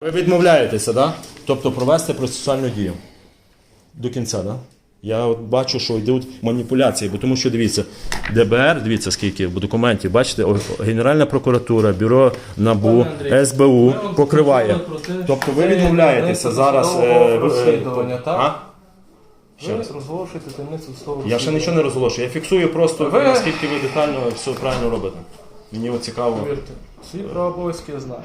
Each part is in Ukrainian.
Ви відмовляєтеся, да? Тобто провести процесуальну дію до кінця, да? Я от бачу, що йдуть маніпуляції, бо тому що дивіться, ДБР, дивіться, скільки документів, бачите, Генеральна прокуратура, бюро НАБУ, СБУ покриває. про Тобто ви відмовляєтеся зараз. е, е, розслідування, так? Ще Ви раз. розголошуєте таємницю свого Я ще нічого не розголошую. Я фіксую просто, Ви- наскільки ви детально все правильно робите. Мені от цікаво. Повірте, свої права обов'язки я знаю.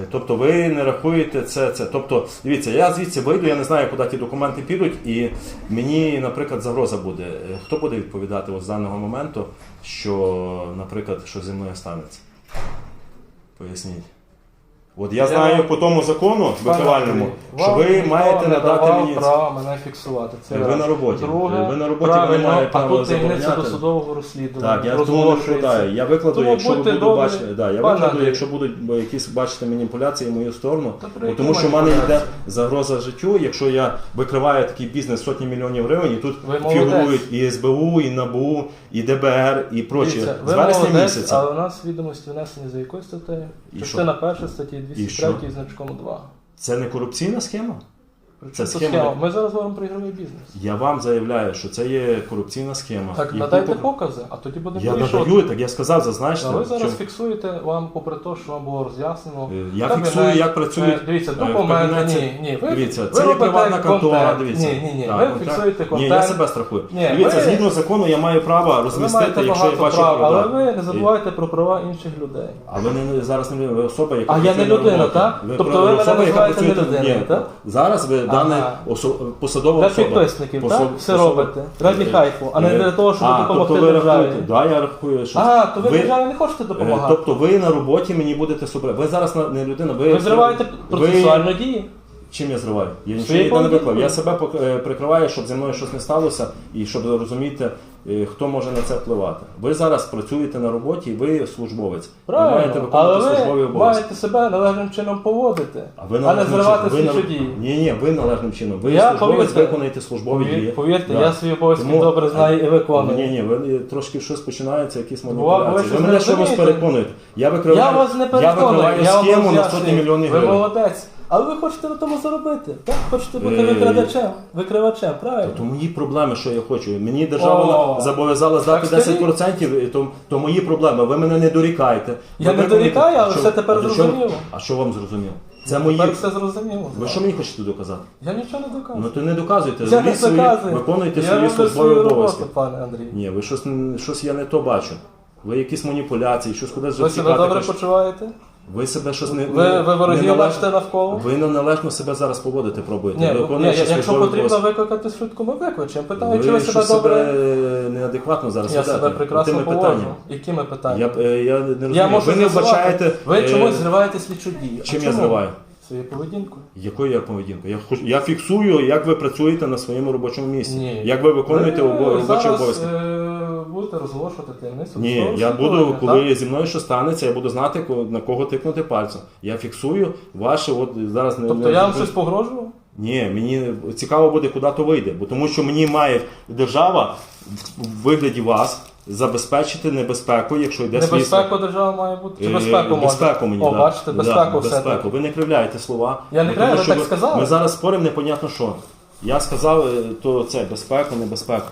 Е, Тобто ви не рахуєте це, це. Тобто, дивіться, я звідси вийду, я не знаю, куди ті документи підуть, і мені, наприклад, загроза буде. Е, Хто буде відповідати з даного моменту, що, наприклад, що зі мною станеться? Поясніть. От я знаю по тому закону викривальному, що ви маєте надати мені. права мене фіксувати. Це Ви раз. на роботі. Друге, Ви на роботі, ви правильно, маєте а право тут таємниця забороняти. досудового розслідування. Так, я тому не розголошується. викладаю. Я викладу, Тому якщо ви будьте буду добрі, бачити, да, я пане викладу, Андрій. якщо будуть бо, якісь бачити маніпуляції в мою сторону, Та при бо якій тому що в мене маніпуляції? йде загроза життю, якщо я викриваю такий бізнес сотні мільйонів гривень, і тут Ви молодець. фігурують і СБУ, і НАБУ, і ДБР, і прочі. Дивіться, З ви вересня молодець, місяця. але у нас відомості внесені за якою статтею? І Частина перша статті І що? 203 значком 2. Це не корупційна схема? Це схема. Ми зараз говоримо про ігровий бізнес. Я вам заявляю, що це є корупційна схема. Так, І надайте поки- покази, а тоді будемо Я вирішувати. надаю, так я сказав, зазначте. А ви зараз чому- фіксуєте вам, попри те, що вам було роз'яснено. Е, Я кабінет, фіксую, як працюють. е, Дивіться, е, в документи. кабінеті. Ні, ні. Ви, Дивіться, ви це є робите приватна контора, контент. дивіться. Ні, ні, ні. Так, ви контракт. фіксуєте контент. Ні, я себе страхую. Ні, Дивіться, ви- згідно закону я маю право Ви розмістити, маєте якщо я багато бачу прав, але ви не забувайте про права інших людей. А ви не зараз не ви особа, яка А я працює не на людина, роботі. так? Тобто про- ви мене особа, яка називаєте працює тут- людиною, Ні, так? Зараз ви дане осо- посадова Для особа. підписників, Посо- так? Все посадова- робите. Раді хайфу, а не Е, для того, щоб а, допомогти тобто ви державі. рахуєте, Да, я рахую, що А, то ви державі не хочете Е, допомагати. Тобто ви на роботі мені будете собрати. Ви зараз на- не людина, ви, Ви зриваєте ви- процесуальну дію. Чим я зриваю? Я нічого ніде не виклав. Я себе пок- е, прикриваю, щоб зі мною щось не сталося, і щоб розуміти, е, хто може на це впливати. Ви зараз працюєте на роботі, ви службовець. ви маєте виконувати але службові ви обов'язки. маєте себе належним чином поводити, А ви а не належним зривати чином- ви на- дію. Ні, ні, ви належним чином. Ви Я, службовець, повірте, виконуєте службові Повір- дії. Повірте, Да. я свої обов'язки Тому- добре знаю і виконую. Ні, ні, ви трошки щось починається, якісь ви маніпуляції. щось Ви не мене що вас розумієте? переконуєте? Я викриваю, Я вас не я переконую, викриваю я вам схему на роз'яснюю. сотні мільйонів Ви гривень. молодець. Але ви хочете на тому заробити. Так? Хочете бути Е, викрадачем, викривачем, правильно? То мої проблеми, що я хочу. Мені держава О, зобов'язала здати так 10%, і то, то мої проблеми. Ви мене не дорікаєте. Я Ви не виконуєте- дорікаю, але Що- все тепер а зрозуміло. А що вам зрозуміло? Це мої. Тепер все зрозуміло. Ви що мені хочете доказати? Я нічого не доказую. Ну то не доказуйте. я не Робіть свої, доказую. виконуйте я свої роблю службові свою обов'язки. роботу, пане Андрій. Ні, ви щось, щось я не то бачу. Ви якісь маніпуляції, щось кудись Ви себе добре почуваєте? Ви себе щось не Ви, не- ви ворогів бачите навколо? Ви неналежно себе зараз поводити пробуєте. Ні, Ви ну, ні, виконуєте якщо потрібно обов'язки. викликати швидку, ми викличемо. Питаю, Ви чи ви себе щось добре. себе неадекватно зараз Я ведете. себе прекрасно Тими поводжу. питаннями. Якими питаннями? Я, е, я не розумію. Я ви не з'ясувати. вбачаєте. Ви е, чомусь зриваєте слідчу дію. А Чим я чому? зриваю? Своєю поведінкою. Якою я поведінкою? Я, хоч- я фіксую, як ви працюєте на своєму робочому місці. Ні. Як ви виконуєте Ви обо- робочі зараз, обов'язки. е, будете розголошувати таємницю. Ні, свого я буду, розслідування, коли зі мною що станеться, я буду знати, ко- на кого тикнути пальцем. Я фіксую ваше, от зараз не Тобто не- я вам щось погрожував? Ні, мені цікаво буде, куди то вийде, бо тому що мені має держава в вигляді вас забезпечити небезпеку, якщо йде слідство. Небезпеку держава має бути. Чи Е, безпеку може? безпеку мені, О, да. бачите, Да, безпеку все безпеку. Ви не кривляєте слова. Я не Бо кривляю, тому ви що так сказали. Ми зараз споримо непонятно що. Я сказав, е, то це безпеку, небезпеку.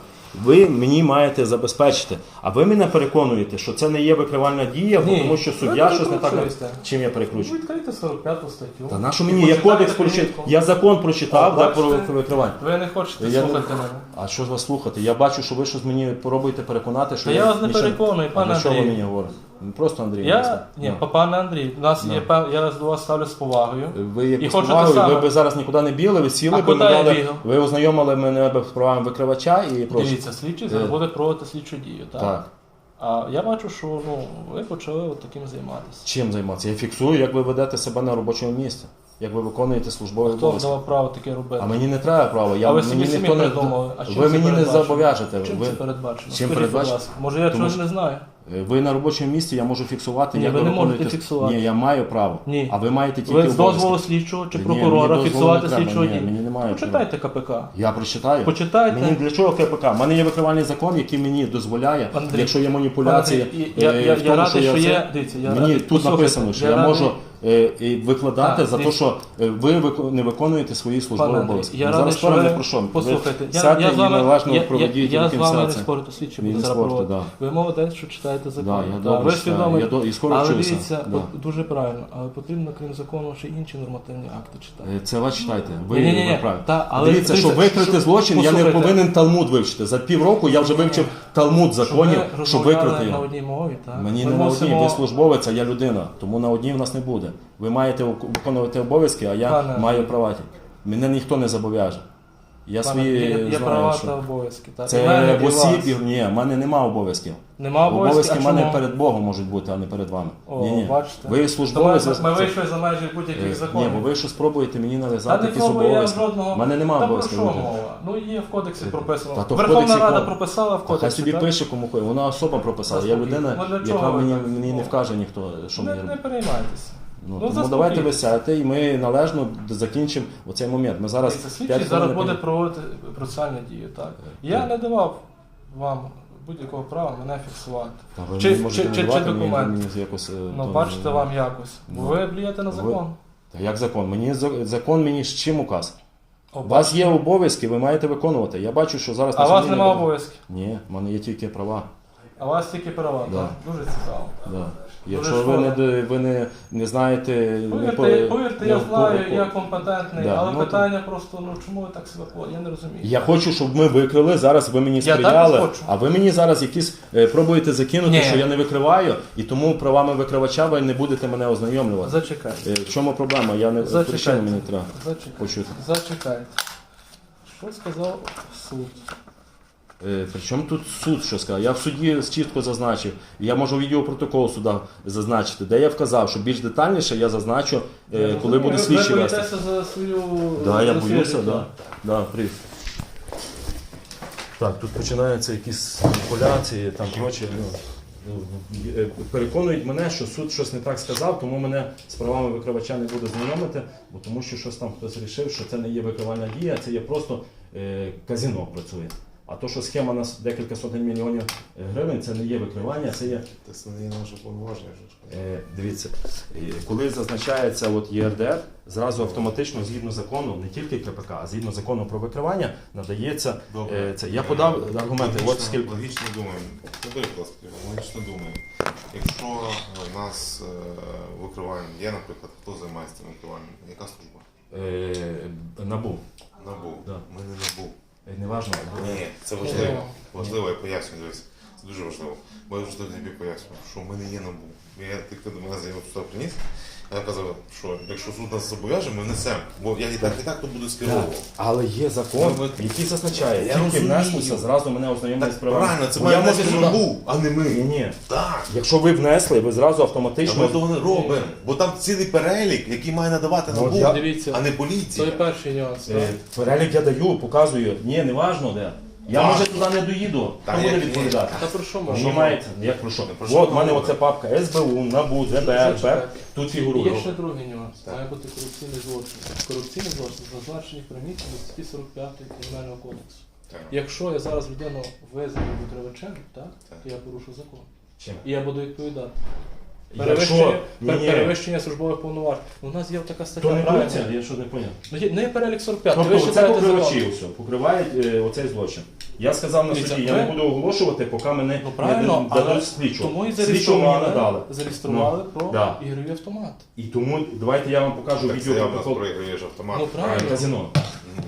Ви мені маєте забезпечити, а ви мене переконуєте, що це не є викривальна дія, бо Ні, тому що ви суддя щось не так. перекручуєте. Чим я Ви перекручую? відкрийте 45 статтю. Та на що мені? Я почитайте кодекс прочитав. Я закон прочитав да, про бачите? викривання. Ви не хочете Я не- слухати мене. А що ж вас слухати? Я бачу, що ви щось мені пробуєте переконати, що Та я вас не нічого- переконую, А пане для чого ви Андрій. мені говорите? Ну, Просто Андрій. Я ні, Ну. пане Андрій, у нас Ну. є пев- я до вас ставлю з повагою. Ви І з повагою, саме. ви б зараз нікуди не бігли, ви сіли, А б куди ми дали- ви ознайомили мене з правами викривача і прошу. Дивіться, слідчий Е. зараз буде проводити слідчу дію, так? Так. А я бачу, що ну, ви почали от таким займатися. Чим займатися? Я фіксую, як ви ведете себе на робочому місці, як ви виконуєте службові Хто обов'язки. давав право таке робити? А мені не треба права. Я а ви мені собі самі ніхто не придумали. А чим ви це мені не передбачено? зобов'яжете. Чим Ви, це передбачено? Чим Скажіть, будь передбачено? ласка. Може я Тому чогось не знаю? ви на робочому місці, я можу фіксувати. Ні, як ви не виконуєте- можете фіксувати. Ні, я маю право. Ні. А ви маєте тільки Ви з обов'язки. дозволу слідчого чи Ні, прокурора дозволу фіксувати не треба, слідчого ні, дію? мені немає Почитайте КПК. Я прочитаю. Почитайте. Мені для чого КПК? У мене є викривальний закон, який мені дозволяє, Андрій, якщо є маніпуляції. Андрій, я, е, я, в я тому, радий, що це- є. Дивіться, я Мені радий, тут послухайте, написано, що я, радий- можу е, і викладати Так, за те, що е, ви не виконуєте свої службові обов'язки. я зараз що не про що. Ви послухайте. Я, сядьте я і належно я, проведіть я, я з вами не спорю, то буде зараз да. Ви молодець, що читаєте закон. Да, я ви свідомий. я і скоро Але вчуся, дивіться, да. от дуже правильно, але потрібно, крім закону, ще інші нормативні акти читати. Е, Це ви читайте. Ви, та, але Дивіться, щоб викрити що- злочин, я не повинен Талмуд вивчити. За півроку я вже вивчив Талмуд законів, Щоб викрити на одній мові, так? Мені не на одній, ви службовець, а я людина. Тому на одній в нас не буде. Ви маєте виконувати обов'язки, а я Пане- маю права. Мене ніхто не зобов'яже. Я Пане, свої є, є знаю, права що та обов'язки. Так? І в мене, це і в у осіб, і- ні, в мене немає обов'язків. Нема Обов'язки в а мене чому? перед Богом можуть бути, а не перед вами. О, ні, ні. бачите. Ви То ми, службовець. ви- ми вийшли за межі будь-яких Е, законів. Ні, бо ви що спробуєте мені нав'язати якісь пробую я обов'язки. жодного. У мене немає Та про обов'язків. що мова? Ну є в кодексі Та то в Верховна кодексі Рада кого? прописала в Та Хай кодексі. собі так? пише кому хоче. Вона особа прописала. Я людина, Ну, для яка ви мені, так? мені не вкаже ніхто, що Не, мені не робити. переймайтеся. Ну, Ну, тому давайте ви сядете і ми належно закінчимо оцей момент. Ми зараз Дивіться, слідчий п'ять зараз хвилин буде не проводити процесуальні дії. Так? Я так. не давав вам будь-якого права мене фіксувати. Та ви Чи- можете чи- не чи- чи давати, мені- документ? мені якось, е, Ну, то- бачите вам якось. Бо Ну. ви блієте на Ви- закон. Та як закон? Мені за- закон мені з чим указ? О, У вас є обов'язки, ви маєте виконувати. Я бачу, що зараз А у вас суді немає обов'язків. Ні, в мене є тільки права. А у вас тільки права, Да. так? Дуже цікаво. Да. Якщо ви не, ви не, не знаєте, Повірте, по- повірте, не я знаю, я компетентний, Да, але ну, питання просто, ну чому ви так себе поводите? Я не розумію. Я хочу, щоб ми викрили. Зараз ви мені сприяли, а ви мені зараз якісь е, пробуєте закинути, Ні. що я не викриваю, і тому правами викривача ви не будете мене ознайомлювати. Зачекайте. Е, В чому проблема? Я не Зачекайте. причину мені треба Зачекайте. почути. Зачекайте. Що сказав суд? Е, Причому тут суд що сказав? Я в суді чітко зазначив. Я можу відеопротокол суда зазначити, де я вказав, що більш детальніше я зазначу, е, Я коли буде ви- слідчий Ви вести. боїтеся за свою... Да, я боюся, життя. да. Да, привіт. Так, тут починаються якісь маніпуляції, там прочі. Ну, ну, переконують мене, що суд щось не так сказав, тому мене з правами викривача не буде знайомити, бо тому що щось там хтось вирішив, що це не є викривальна дія, це є просто е, казіно працює. А то, що схема на с- декілька сотень мільйонів е, гривень, це не є викривання, це є Це не є наше повноваження. Е, Дивіться, е, коли зазначається от ЄРДР, зразу автоматично згідно закону, не тільки КПК, а згідно закону про викривання, надається Добре. це. Я подав аргументи. От Логічно- скільки Логічно думаємо. Забери, логічно думаємо. Якщо в нас викривання є, наприклад, хто займається цим викриванням? Яка служба? набу. НАБУ. Да. Ми не НАБУ. Неважно. Ні, це важливо. Важливо, я пояснюю, дивись. Це дуже важливо. Бо я вже тобі пояснюю, що ми не є НАБУ. Я тільки до мене заяву сюди приніс. Я казав, що якщо суд нас зобов'яже, ми внесемо. Бо я і так, і так то буду Так, скеровувати. але є закон, Ну, ви- який зазначає, Я тільки розумію. внеслося, зразу мене ознайомили з Так, правами. правильно, це Бо має я можу внести сюди- НАБУ, а не Ні, ми. ні. Так. Якщо ви внесли, ви зразу Та автоматично. ми того не робимо, бо там цілий перелік, який має надавати Ну, НАБУ, я- Дивіться, а не поліція. перший нюанс. Е. Перелік я даю, показую. Ні, не важно де. Я Так. може туди не доїду. Та Хто ні, буде відповідати? Та про що можна? Знімається, як про що? про От в мене оця папка СБУ, НАБУ, ДБР, Зачекайте. тут Є ще другий нюанс. Має бути корупційний злочин. Корупційний злочин зазначений в приміщенні статті 45 Кримінального кодексу. Так. Якщо я зараз людину визнаю викривачем, так, Так. то я порушу закон. Чим? І я буду відповідати. Перевищення, пер- перевищення службових повноважень. У нас є така стаття. то не правильно? я що не поняв. Ну, є, ну є перелік 45. ви Тобто ще це покривачі все, покривають е, оцей злочин. Я сказав на Дивіться, суді, я не буду оголошувати, поки мене Ну правильно, не дадуть слідчого. тому і Слідчого мені зареєстрували, надали. зареєстрували про да. ігровий автомат. І тому давайте я вам покажу Так це я в нас відеопротокол проігруєш автомат. Ну, правильно. казино.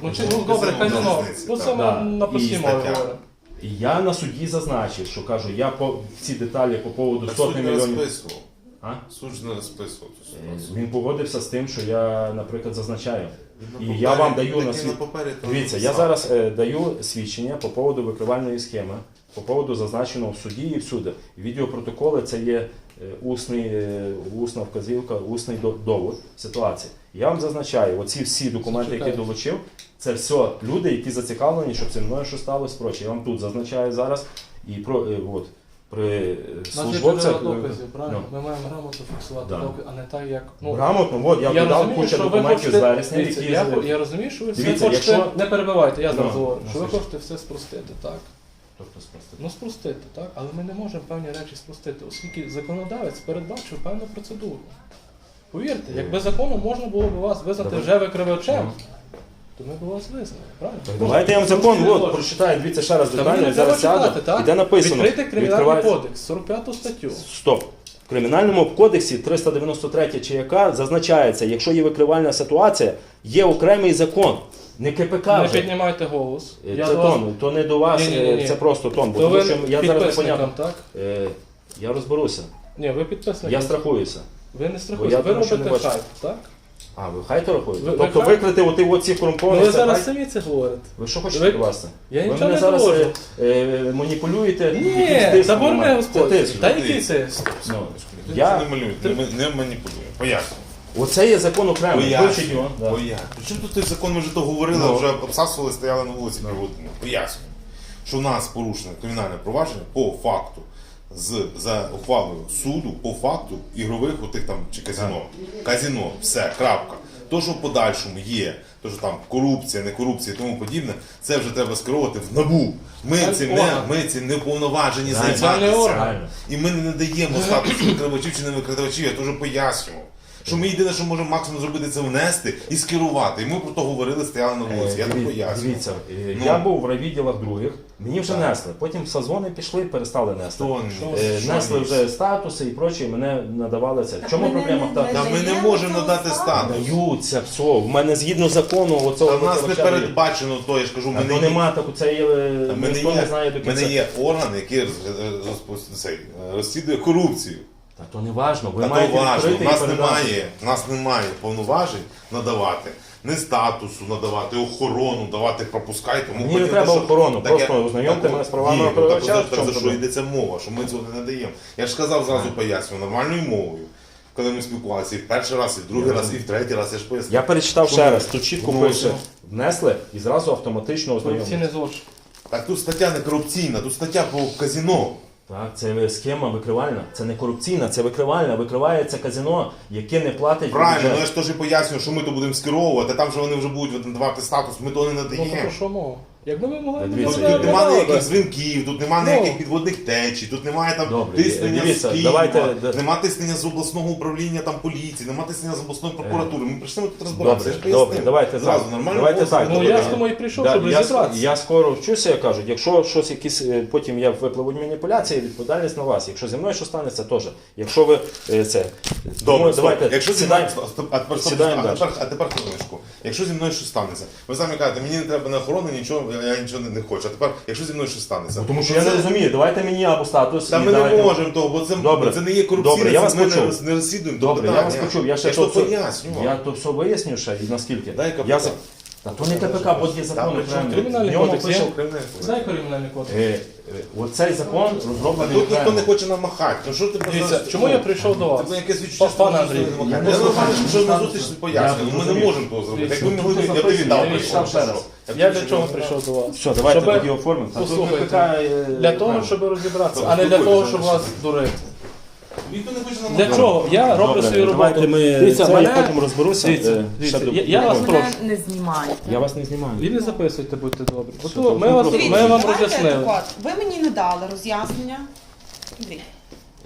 Ну, чи, ну добре, казино. Ну це Да. ми на І постійно стаття. говоримо. І я на суді зазначив, що кажу, я по ці деталі по поводу Так суд сотні не мільйонів. розписував. А? Суд ж не розписував цю Е, ситуацію. Він погодився з тим, що я, наприклад, зазначаю. Він І на я вам даю на і світ. папері Дивіться, я зараз е, даю свідчення по поводу викривальної схеми, по поводу зазначеного в суді і всюди. Відеопротоколи це є е, усний, е, усна вказівка, усний до- довод ситуації. Я вам зазначаю, оці всі документи, які долучив, це все люди, які зацікавлені, щоб зі мною щось сталося проче. Я вам тут зазначаю зараз і про е, от, при е, службовцях. джерела доказів, правильно? ну. Ми маємо грамотно фіксувати Да. докази, а не так, як. Ну, Грамотно, от я, я додав розумію, кучу що ви документів хочете, з вересня, дивіться, які я, я розумію, що ви все Дивіться, хочете, якщо- не перебивайте, я зараз Ну, говорю, ну, що ви слухай. хочете все спростити, так? Тобто, спростити. Ну спростити, так? Але ми не можемо певні речі спростити, оскільки законодавець передбачив певну процедуру. Повірте, якби законом можна було б вас визнати Давай. вже викривачем, Ну. То ми б вас визнали, правильно? Так, давайте я вам закон от, прочитаю, дивіться ще раз Та детально, я треба зараз сяду, так? і де написано. Відкрити кримінальний відкривається- кодекс, 45 статтю. Стоп. В кримінальному кодексі 393 чи яка зазначається, якщо є викривальна ситуація, є окремий закон. Не КПК Не вже. піднімайте голос. Е, Я Це до вас- тон, то не до вас, Ні-ні-ні. е, це просто тон. Бо То тому ви що я зараз не підписникам, понятно. так? Е, Я розберуся. Ні, ви підписник. Я страхуюся. Ви не Бо я страхуєте, ви тому що не робите бачу. хайп, так? А, ви хай то рахуєте? Ви- ви тобто хай- викрити оті оці Ну, корумповані. ви зараз хай? самі це говорите. Ви що хочете Ви- довести? Я ви нічого мене не зараз е, е, маніпулюєте. Ні, якимсь тиском на заборони мене. Це тиск. Та Ти- який це? Ну, Я- не малюй, не, ма- не маніпулюй. Поясню. Оце є закон окремий. Поясню. Вивчіть його. Да. Поясню. Причому тут той закон ми вже то говорили, Ну. вже обсасували, стояли на вулиці півгодини. Поясню. Що в нас порушено кримінальне провадження по факту з за ухвалою суду по факту ігрових отих там чи казино. Казино, все, крапка. То, що в подальшому є, то, що там корупція, не корупція і тому подібне, це вже треба скеровувати в набу. Ми ці цим не, ми цим не уповноважені. Займатися. І ми не надаємо статусу викривачів чи не викривачів, я теж пояснював. Що ми єдине, що можемо максимум зробити, це внести і скерувати. І ми про то говорили, стояли на вулиці. Я Е, так пояснюю. Дивіться, е, Ну. я був в райвідділах других, мені вже Так. несли. Потім созвони пішли, перестали нести. Що? Е, що Несли ніс? вже статуси і прочі, мене надавали це. В чому ми проблема? не- Та- Та ми не можемо надати статус. Даються, все. В мене згідно закону оцього в нас не передбачено то, я ж кажу, ми то не нема так, це є, Та ми ніхто не є, знає до ми кінця. не є орган, який роз- розпо- цей, е, розслідує корупцію. Та то не важно, ви Та то маєте важно. відкрити У і нас передати. немає, у нас немає повноважень надавати. Не статусу надавати, охорону давати, пропускайте. Мені не треба що- охорону, Так я- просто ознайомте мене з правами ні, ну, викривача, так, в так, чому за що проблема? йдеться мова, що ми цього не надаємо. Я ж сказав зразу пояснюю, нормальною мовою. Коли ми спілкувалися і в перший раз, і в другий раз, і в третій раз, я ж пояснив. Я перечитав ще раз, тут чітко вносимо? пише, внесли і зразу автоматично ознайомлені. Корупційний злочин. Так тут стаття не корупційна, тут стаття по казіно. Так, це схема викривальна, це не корупційна, це викривальна. Викривається казино, яке не платить. Правильно, ну бюджет. я ж теж пояснюю, що ми то будемо скеровувати, там же вони вже будуть надавати статус, ми то не Ну, надаємо. про що мова? Якби ви могли... Дивіться, Тут немає надали. ніяких дзвінків, тут немає Ну. ніяких підводних течій, тут немає там Добре, тиснення дивіться, з Києва, давайте- да- нема тиснення з обласного управління там поліції, нема тиснення з обласної прокуратури. Ми прийшли ми тут розбиратися. Добре, я ж пояснив. давайте зразу так. нормально. Давайте так. Ну, я ж тому і прийшов, Да, щоб я, розібратися. я скоро вчуся, я кажуть, якщо щось якісь е, потім я випливуть маніпуляції, відповідальність на вас. Якщо зі мною що станеться, теж. Якщо ви е, це Добре, Тому давайте якщо зі сідаємо. мною стоп, а тепер, стоп, Сідаємо а далі. тепер, а тепер хвилиночку. Якщо зі мною щось станеться, ви самі кажете, мені не треба на охорону, нічого, я нічого не, не хочу. А тепер, якщо зі мною щось станеться, Ну, тому що я це- не розумію, давайте мені або статус. Та і ми давайте- не можемо того, бо це, Добре. це не є корупційне, Добре, я це вас ми не, почув. роз- не розслідуємо. Добре, я вас почув. Я ще то то все- Я то все виясню ще і наскільки. Дай. Я то не КПК, бо є закон Там причому окремий. кримінальний кодекс є? Кримінальний кодекс. Дай кримінальний кодекс. е, е, Оцей закон розроблений тут ніхто окремо. не хоче намахати. Ну що ти Дивіться, чому я прийшов до вас? Це якесь відчуття, Пане Андрій, я не знаю, що що на зустріч не пояснюємо. Ми не можемо того зробити. Якби ми могли, я б віддав. я би, ще раз. Я для чого прийшов до вас? Все, давайте Щоб- тоді оформимо. Послухайте, е, Для того, щоб розібратися, а не для того, щоб вас дурити. Ніхто не хоче Для чого? Я роблю Добре, свою Давайте роботу. ми Дивіться, це, мене- я потім розберуся. Дивіться, е, дивіться, ще до- я- я вас прошу. Не знімайте. Я вас не знімаю. І не записуйте, будьте добрі. Ми, вас, ми вам давайте роз'яснили. Ви мені не дали роз'яснення. Андрій,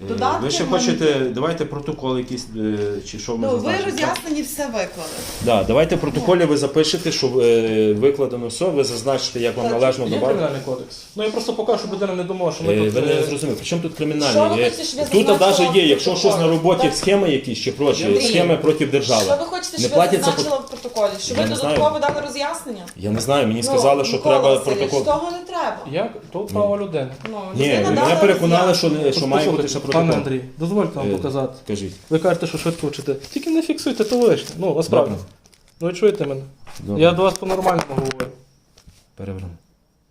Додатки Ви ще нам- хочете, давайте протокол якийсь, е, чи що ми Ну, ви зазначимо? роз'яснені все виклали. Да, давайте в протоколі ви запишете, що е, викладено все, ви зазначите, як вам Так, належно Є добавити. кримінальний кодекс. Ну я просто покажу, щоб людина не думала, що ми Е, тут... Ви не е, зрозуміли, при чому тут Що ви Е, хочете, щоб я Тут зазначила навіть є, в якщо щось протоколі? на роботі, Так. схеми якісь чи прочі, Андрій, схеми проти держави. Що ви хочете, Не щоб я платять за зазначила в протоколі? Що Я ви не знаю. додатково дали роз'яснення? Я не знаю, мені Ну, сказали, що Микола треба Васильович, протокол. Того не треба. Як? То право людини. Ну, Ні, людина мене дала переконали, що, не, що має бути ще протокол. Пане Андрій, дозвольте вам Е, показати. Кажіть. Ви кажете, що швидко вчите. Тільки не фіксуйте, то лишнє. Ну, насправді. Добре. Ну ви чуєте мене? Добре. Я до вас по-нормальному говорю. Переверну.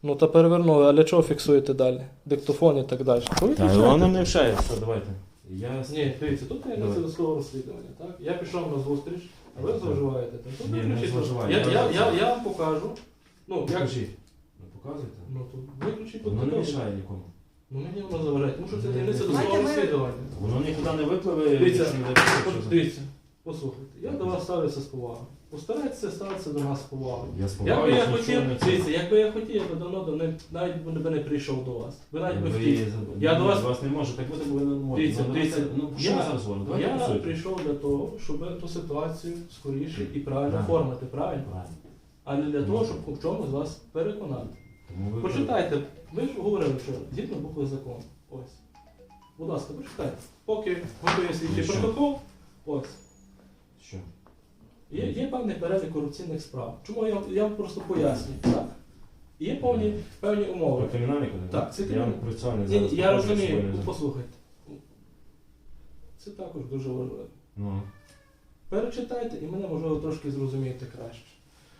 Ну та перевернули, а для чого фіксуєте далі? Диктофон і так далі. Так, виключайте. воно не вшає. Все, давайте. Я... Ні, дивіться, тут є Давай. досудове розслідування, так? Я пішов на зустріч, а ви зловживаєте. тим. Тут Ні, не виключіть. зловживаю. Я, Я я, я, вам покажу. Ну, як Покажіть. Ну, показуйте. Ну, то виключіть Воно не протокол. мішає нікому. Ну мені воно заважає, тому що це таємниця досудового Знаєте, ми- розслідування. Воно нікуди не випливе. Дивіться, більше не от що дивіться. Послухайте, я до вас ставлюся з повагою. Постарайтеся ставитися до нас з повагою. Я Якби сподіваюся, я хотів, дивіться, якби я хотів, я би давно до не, навіть би не прийшов до вас. Ви навіть би хотіли. Я до вас- вас не можу, так ви не можете. Дивіться, Ну, дивіться, давайте, Ну, що я- ми зараз говоримо? Давайте Я прийшов для того, щоб ту ситуацію скоріше і правильно Правильно. оформити, правильно? Правильно. А не для того, щоб в чомусь вас переконати. Тому ви Почитайте, ви ж говорили, що згідно букви закону. Ось. Будь ласка, почитайте. Поки готує слідчий Ну, протокол, ось. Що? Є, є певний перелік корупційних справ. Чому я, я вам просто пояснюю? Так. Є певні, певні умови. Про кримінальний кодекс? Так, це Я кримінальний. процесуальний Ні, зараз ні, я покажу розумію, послухайте. Це також дуже важливо. Ну, Перечитайте і мене можливо трошки зрозумієте краще.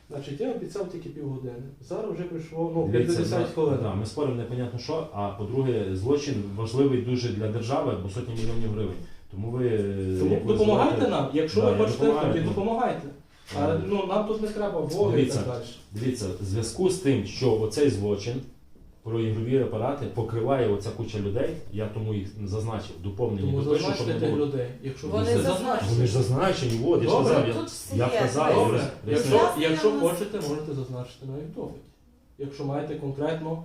Значить, я обіцяв тільки півгодини. Зараз вже прийшло ну, Дивіться, 50 хвилин. Да, ми споримо непонятно що, а по-друге, злочин важливий дуже для держави, бо сотні мільйонів гривень. Тому ви е, Тому як ви допомагайте називаєте- нам. Якщо Да, ви хочете, допомагаю, тоді ну. допомагайте. А Е, ну, нам тут не треба Бога і Дивіться. так далі. Дивіться, в зв'язку з тим, що оцей злочин про ігрові апарати покриває оця куча людей, я тому їх зазначив, доповнені Тому допишу, щоб зазначте не тих було. людей. Якщо Вони Вони зазначені. Вони ж зазначені, от, я ж Добре, казав, я, Тут все я є. казав, я Добре, роз- якщо, Роз'яснення якщо у нас- хочете, можете зазначити навіть допит. Якщо маєте конкретно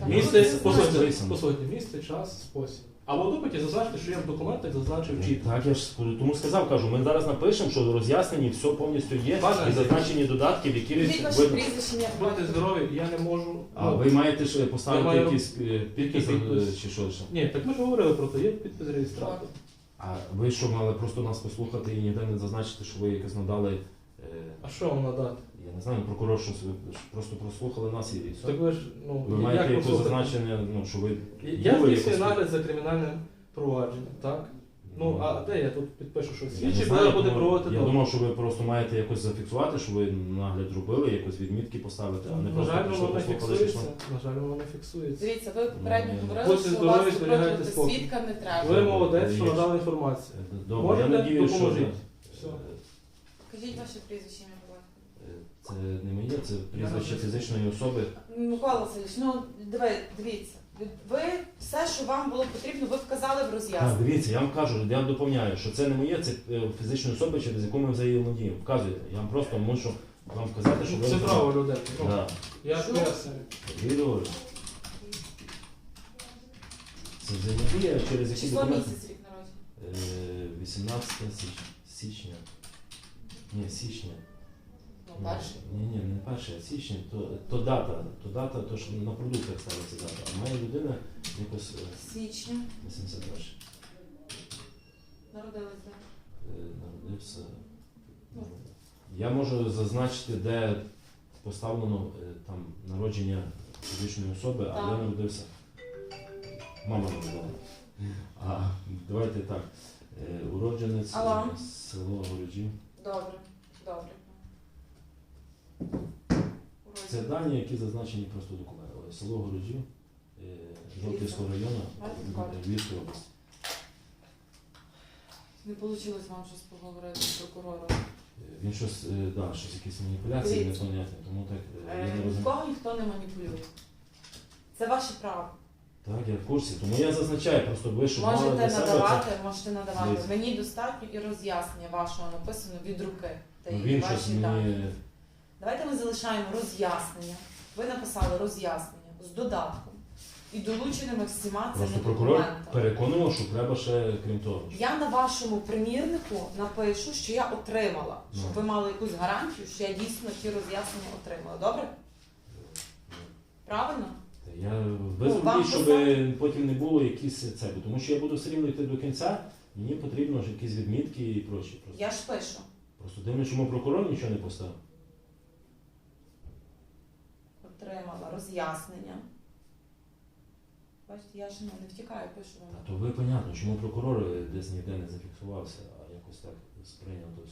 Так, місце, ну, це послухайте, записано. послухайте, місце, час, спосіб. А в допиті зазначте, що я в документах зазначив чітко. Так, я ж тому сказав, кажу, ми зараз напишемо, що роз'яснені все повністю є, Пане і зазначені додатки, в які Скажіть ваше видно. прізвище, ім'я, Будьте здорові, я не можу. А ну, ви маєте ж поставити Я маю- якийсь е, підпис Підпис. е, чи що ще? Ні, так ми ж говорили про те, є підпис реєстратора. А ви що мали просто нас послухати і ніде не зазначити, що ви якось надали. е, А що вам надати? Я не знаю, прокурор, що ви просто прослухали нас і, все. Так ви ж, ну, Ви як маєте послухати? зазначення, ну, що ви Я здійснюю якось- нагляд за кримінальним провадженням, так? Ну, а де я тут підпишу, що Я слідчий зараз буде проводити Я думав, що ви просто маєте якось зафіксувати, що ви нагляд зробили, якось відмітки поставити, а не На просто жаль, воно не послухали, фіксується. На жаль, воно не фіксується. Дивіться, ви попередньо Ну, говорили, що вас спокій. свідка не треба. Ви молодець, що Є. надали інформацію. Е, Добре, я надію, що Все. Е, Кажіть ваше прізвище, ім'я, по батькові. е, це не моє, це прізвище фізичної особи. Микола Васильович, ну диви, дивіться. Ви все, що вам було потрібно, ви вказали в Так, роз'ясненні. дивіться, я вам кажу, я вам доповняю, що це не моє, це е, фізичної особи, через яку ми взаємодіємо. Вказуєте. Я вам просто мушу вам вказати, що ви Це право людей. Ну, Да. Я Що? пояснюю. Це взаємодія, через які Число документи. місяць рік народження. Е, 18 січ- січня. Ні, січня. Ну, перший. Ні, ні, не перше, а січня, то, то дата, то дата, то що на продуктах ставиться дата. А моя людина якось е, Січня. 81 Народились, де? е, народився. Ну. Я можу зазначити, де поставлено е, там народження фізичної особи, а Так. я народився. Мама народила. А давайте так. Е, Уродженець Алло. е, село Городів. Добре, добре. Це дані, які зазначені просто документи. Село Городів, е, району, Давайте е. Львівської області. Не вийшло вам щось поговорити з прокурором. Е, Він щось, да, щось якісь маніпуляції непонятні, тому так я не розумію. Нікого ніхто не маніпулює. Це ваше право. Так, я в курсі. Тому я зазначаю, просто ви щоб мали Можете для себе це. надавати, можете надавати. Дивіться. Мені достатньо і роз'яснення вашого написано від руки. Та Ну, й Він щось ваші дані. мені. Давайте ми залишаємо роз'яснення. Ви написали роз'яснення з додатком і долученими всіма цими Просто прокурор документами. переконував, що треба ще крім того. Я на вашому примірнику напишу, що я отримала, щоб Ну. ви мали якусь гарантію, що я дійсно ті роз'яснення отримала. Добре? Правильно? Я ви Ну, вам зробіть, щоб потім не було якісь це, тому що я буду все рівно йти до кінця, мені потрібно ж якісь відмітки і прочі. Просто, Я ж пишу. просто дивно, чому прокурор нічого не поставив. Отримала роз'яснення. Бачите, я ж не втікаю, пишу вам. То ви понятно, чому прокурор десь ніде не зафіксувався, а якось так сприйняв до